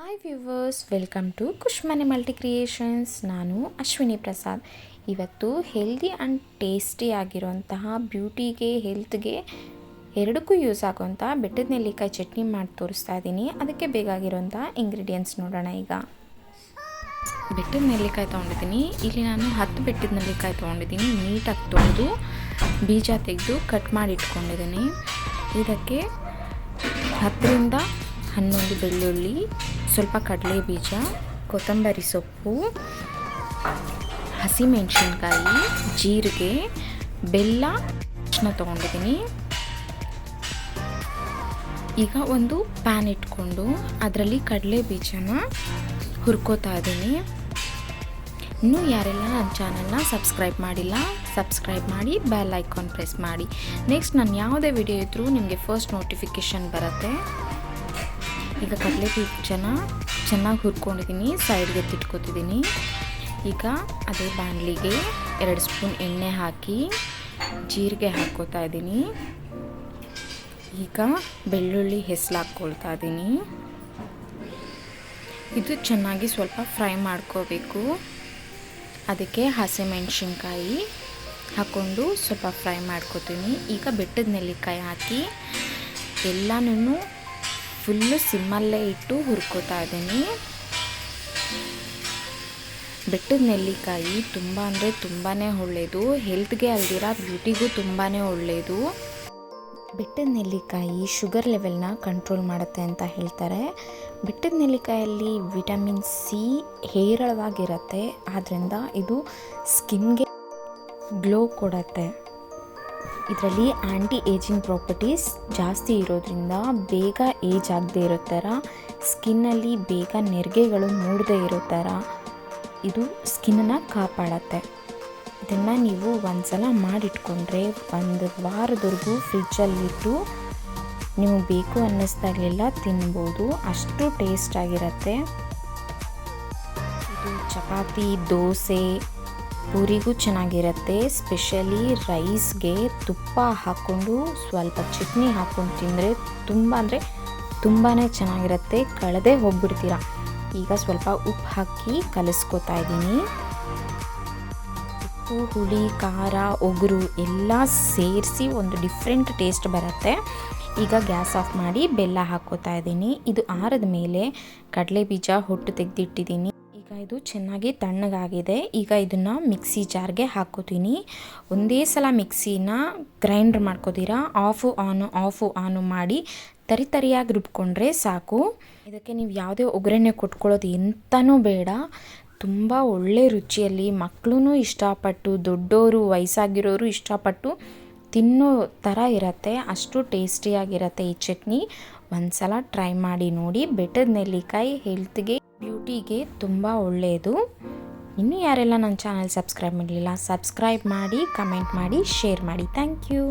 Hi viewers welcome to Khushmane multi creations ನಾನು ಅಶ್ವಿನಿ ಪ್ರಸಾದ್. ಇವತ್ತು healthy and tasty ಆಗಿರುವಂತಹ ಬ್ಯೂಟಿಗೆ ಹೆಲ್ತ್ಗೆ ಎರಡಕ್ಕೂ ಯೂಸ್ ಆಗುವಂಥ ಬೆಟ್ಟದ ನೆಲ್ಲಿಕಾಯಿ ಚಟ್ನಿ ಮಾಡಿ ತೋರಿಸ್ತಾ ಇದ್ದೀನಿ. ಅದಕ್ಕೆ ಬೇಕಾಗಿರುವಂಥ ಇಂಗ್ರೀಡಿಯೆಂಟ್ಸ್ ನೋಡೋಣ ಈಗ. ಬೆಟ್ಟದ ನೆಲ್ಲಿಕಾಯಿ ತೊಗೊಂಡಿದ್ದೀನಿ. ಇಲ್ಲಿ ನಾನು ಹತ್ತು ಬೆಟ್ಟದ ನೆಲ್ಲಿಕಾಯಿ ತೊಗೊಂಡಿದ್ದೀನಿ. ನೀಟಾಗಿ ತೊಳೆದು ಬೀಜ ತೆಗೆದು ಕಟ್ ಮಾಡಿ ಇಟ್ಕೊಂಡಿದ್ದೀನಿ. ಇದಕ್ಕೆ ಹತ್ತರಿಂದ ಹನ್ನೊಂದು ಬೆಳ್ಳುಳ್ಳಿ ಸ್ವಲ್ಪ ಕಡಲೆ ಬೀಜ, ಕೊತ್ತಂಬರಿ ಸೊಪ್ಪು, ಹಸಿಮೆಣಸಿನ್ಕಾಯಿ, ಜೀರಿಗೆ, ಬೆಲ್ಲ ತೊಗೊಂಡಿದ್ದೀನಿ. ಈಗ ಒಂದು ಪ್ಯಾನ್ ಇಟ್ಕೊಂಡು ಅದರಲ್ಲಿ ಕಡಲೆ ಬೀಜನ ಹುರ್ಕೋತಾ ಇದ್ದೀನಿ. ಇನ್ನೂ ಯಾರೆಲ್ಲ ನನ್ನ ಚಾನಲ್ನ ಸಬ್ಸ್ಕ್ರೈಬ್ ಮಾಡಿಲ್ಲ, ಸಬ್ಸ್ಕ್ರೈಬ್ ಮಾಡಿ ಬೆಲ್ ಐಕಾನ್ ಪ್ರೆಸ್ ಮಾಡಿ. ನೆಕ್ಸ್ಟ್ ನಾನು ಯಾವುದೇ ವಿಡಿಯೋ ಇದ್ದರೂ ನಿಮಗೆ ಫಸ್ಟ್ ನೋಟಿಫಿಕೇಷನ್ ಬರುತ್ತೆ. ಈಗ ಕಡಲೆ ಬೀಜನ ಚೆನ್ನಾಗಿ ಹುರ್ಕೊಂಡಿದ್ದೀನಿ ಸೈಡ್ಗೆ ತಿಟ್ಕೊತಿದ್ದೀನಿ ಈಗ ಅದೇ ಬಾಣಲಿಗೆ ಎರಡು ಸ್ಪೂನ್ ಎಣ್ಣೆ ಹಾಕಿ ಜೀರಿಗೆ ಹಾಕ್ಕೋತಾ ಇದ್ದೀನಿ ಈಗ ಬೆಳ್ಳುಳ್ಳಿ ಹೆಸಲು ಹಾಕ್ಕೊಳ್ತಾ ಇದ್ದೀನಿ ಇದು ಚೆನ್ನಾಗಿ ಸ್ವಲ್ಪ ಫ್ರೈ ಮಾಡ್ಕೋಬೇಕು. ಅದಕ್ಕೆ ಹಸಿಮೆಣ್ಸಿನ್ಕಾಯಿ ಹಾಕ್ಕೊಂಡು ಸ್ವಲ್ಪ ಫ್ರೈ ಮಾಡ್ಕೋತೀನಿ. ಈಗ ಬೆಟ್ಟದ ನೆಲ್ಲಿಕಾಯಿ ಹಾಕಿ ಎಲ್ಲನೂ ಫುಲ್ಲು ಸಿಮ್ಮಲ್ಲೇ ಇಟ್ಟು ಹುರ್ಕೋತಾ ಇದ್ದೀನಿ. ಬೆಟ್ಟದ ನೆಲ್ಲಿಕಾಯಿ ತುಂಬ ಅಂದರೆ ತುಂಬಾ ಒಳ್ಳೆಯದು. ಹೆಲ್ತ್ಗೆ ಅಲ್ದಿರ ಬ್ಯೂಟಿಗೂ ತುಂಬಾ ಒಳ್ಳೆಯದು. ಬೆಟ್ಟದ ನೆಲ್ಲಿಕಾಯಿ ಶುಗರ್ ಲೆವೆಲ್ನ ಕಂಟ್ರೋಲ್ ಮಾಡುತ್ತೆ ಅಂತ ಹೇಳ್ತಾರೆ. ಬೆಟ್ಟದ ನೆಲ್ಲಿಕಾಯಲ್ಲಿ ವಿಟಮಿನ್ ಸಿ ಹೇರಳವಾಗಿರುತ್ತೆ. ಆದ್ದರಿಂದ ಇದು ಸ್ಕಿನ್ಗೆ ಗ್ಲೋ ಕೊಡತ್ತೆ. ಇದರಲ್ಲಿ ಆ್ಯಂಟಿ ಏಜಿಂಗ್ ಪ್ರಾಪರ್ಟೀಸ್ ಜಾಸ್ತಿ ಇರೋದ್ರಿಂದ ಬೇಗ ಏಜ್ ಆಗದೆ ಇರೋ ಥರ ಸ್ಕಿನ್ನಲ್ಲಿ ಬೇಗ ನೆರಿಗೆಗಳು ಮೂಡದೇ ಇರೋ ಥರ ಇದು ಸ್ಕಿನ್ನನ್ನು ಕಾಪಾಡತ್ತೆ. ಇದನ್ನು ನೀವು ಒಂದು ಸಲ ಮಾಡಿಟ್ಕೊಂಡ್ರೆ ಒಂದು ವಾರದವರೆಗೂ ಫ್ರಿಜ್ಜಲ್ಲಿಟ್ಟು ನೀವು ಬೇಕು ಅನ್ನಿಸ್ದಾಗಲೆಲ್ಲ ತಿನ್ಬೋದು. ಅಷ್ಟು ಟೇಸ್ಟ್ ಆಗಿರುತ್ತೆ. ಇದು ಚಪಾತಿ, ದೋಸೆ ಪೂರಿಗೂ ಚೆನ್ನಾಗಿರುತ್ತೆ ಸ್ಪೆಷಲಿ ರೈಸ್ಗೆ ತುಪ್ಪ ಹಾಕ್ಕೊಂಡು ಸ್ವಲ್ಪ ಚಟ್ನಿ ಹಾಕ್ಕೊಂಡು ತಿಂದರೆ ತುಂಬ ಅಂದರೆ ತುಂಬಾ ಚೆನ್ನಾಗಿರುತ್ತೆ. ಕಳೆದೇ ಹೋಗ್ಬಿಡ್ತೀರ. ಈಗ ಸ್ವಲ್ಪ ಉಪ್ಪು ಹಾಕಿ ಕಲಿಸ್ಕೊತಾ ಇದ್ದೀನಿ. ಉಪ್ಪು, ಹುಳಿ, ಖಾರ, ಒಗರು ಎಲ್ಲ ಸೇರಿಸಿ ಒಂದು ಡಿಫ್ರೆಂಟ್ ಟೇಸ್ಟ್ ಬರುತ್ತೆ. ಈಗ ಗ್ಯಾಸ್ ಆಫ್ ಮಾಡಿ ಬೆಲ್ಲ ಹಾಕ್ಕೋತಾ ಇದ್ದೀನಿ. ಇದು ಆರದ ಮೇಲೆ ಕಡಲೆ ಬೀಜ ಹೊಟ್ಟು ತೆಗೆದಿಟ್ಟಿದ್ದೀನಿ. ಈಗ ಇದು ಚೆನ್ನಾಗಿ ತಣ್ಣಗಾಗಿದೆ. ಈಗ ಇದನ್ನು ಮಿಕ್ಸಿ ಜಾರ್ಗೆ ಹಾಕೋತೀನಿ. ಒಂದೇ ಸಲ ಮಿಕ್ಸಿನ ಗ್ರೈಂಡ್ರ್ ಮಾಡ್ಕೋತೀರಾ? ಆಫು ಆನು ಆಫು ಆನು ಮಾಡಿ ತರಿ ತರಿಯಾಗಿ ರುಬ್ಕೊಂಡ್ರೆ ಸಾಕು. ಇದಕ್ಕೆ ನೀವು ಯಾವುದೇ ಒಗ್ಗರಣೆ ಕೊಟ್ಕೊಳ್ಳೋದು ಎಂತನೂ ಬೇಡ. ತುಂಬ ಒಳ್ಳೆ ರುಚಿಯಲ್ಲಿ ಮಕ್ಕಳೂ ಇಷ್ಟಪಟ್ಟು, ದೊಡ್ಡೋರು, ವಯಸ್ಸಾಗಿರೋರು ಇಷ್ಟಪಟ್ಟು ತಿನ್ನೋ ಥರ ಇರುತ್ತೆ. ಅಷ್ಟು ಟೇಸ್ಟಿಯಾಗಿರುತ್ತೆ ಈ ಚಟ್ನಿ. ಒಂದು ಸಲ ಟ್ರೈ ಮಾಡಿ ನೋಡಿ. ಬೆಟ್ಟದ ನೆಲ್ಲಿಕಾಯಿ ಹೆಲ್ತ್ಗೆ ಬ್ಯೂಟಿಗೆ ತುಂಬ ಒಳ್ಳೆಯದು. ಇನ್ನೂ ಯಾರೆಲ್ಲ ನನ್ನ ಚಾನಲ್ ಸಬ್ಸ್ಕ್ರೈಬ್ ಮಾಡಲಿಲ್ಲ, ಸಬ್ಸ್ಕ್ರೈಬ್ ಮಾಡಿ, ಕಮೆಂಟ್ ಮಾಡಿ, ಶೇರ್ ಮಾಡಿ. Thank you.